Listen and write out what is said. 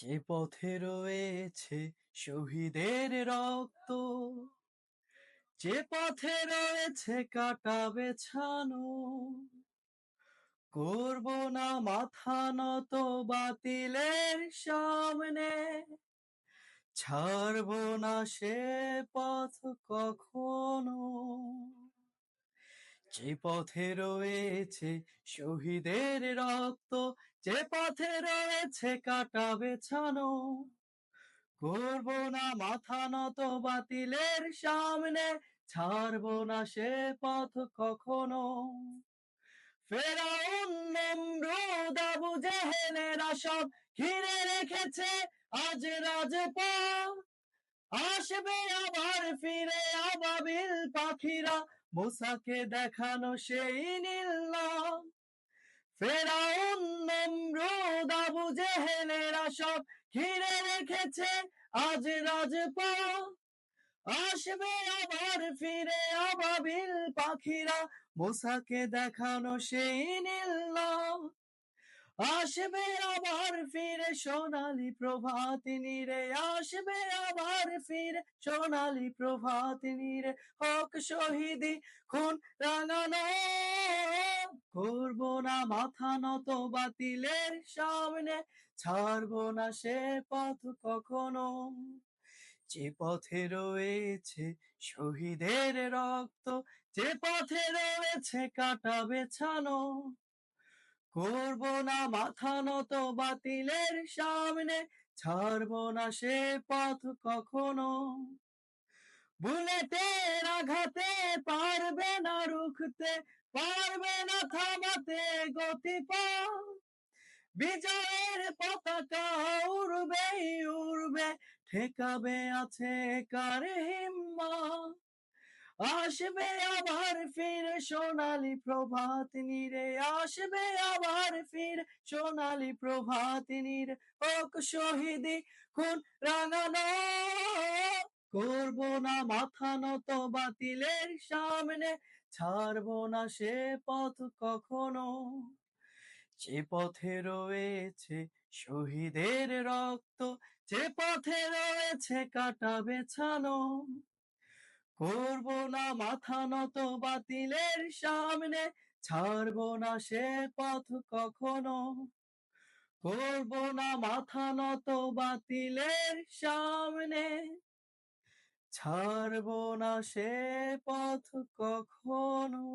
যে পথে রয়েছে শহীদের রক্ত, যে পথে রয়েছে কাটা বেছানো, করব না মাথা নত বাতিলের সামনে, ছাড়ব না সে পথ কখনো। যে পথে রয়েছে শহীদের রক্ত, যে পথে রয়েছে কাটা বেছানো। করব না মাথা নত, বাতিলের সামনে ছাড়ব না সে পথ কখনো। সব ঘিরে রেখেছে আজ রাজপথ। আসবে আবার ফিরে আবাবিল পাখিরা মোসাকে দেখানো সেই নীল ফেরাউন নমরুদ সব ঘিরে রেখেছে আজ রাজপথ। আসবে আবার ফিরে আবাবিল পাখিরা, মোসাকে দেখানো সেই নীল আসবে আবার ফিরে সোনালি প্রভাতি নিরে, আসবে আবার ফিরে সোনালি প্রভাতি নিরে। হক শহীদি খুন রাঙানো, করব না মাথা নত বাতিলের সামনে, ছাড়বো না সে পথ কখনো। যে পথে রয়েছে শহীদের রক্ত, যে পথে রয়েছে কাটা বেছানো করব না মাথা নত বাতিলের সামনে, ছাড়ব না সে পথ কখনো। বুলেটের আঘাতে পারবে না রুখতে, পারবে না থামাতে গতি পা বিজয়ের পতাকা উড়বে উড়বে, ঠেকাবে আছে কার হিম্মা আসবে আবার ফির সোনালি প্রভাত নিরে আসবে আবার ফির সোনালি প্রভাত নিরে ওক শহীদি, খুন রাঙানো, করব না মাথা নত বাতিলের সামনে, ছাড়ব না সে পথ কখনো। যে পথে রয়েছে শহীদের রক্ত, যে পথে রয়েছে কাটা বেছানো। করব না মাথা নত বাতিলের সামনে, ছাড়ব না সে পথ কখনো। করব না মাথা নত বাতিলের সামনে, ছাড়ব না সে পথ কখনো।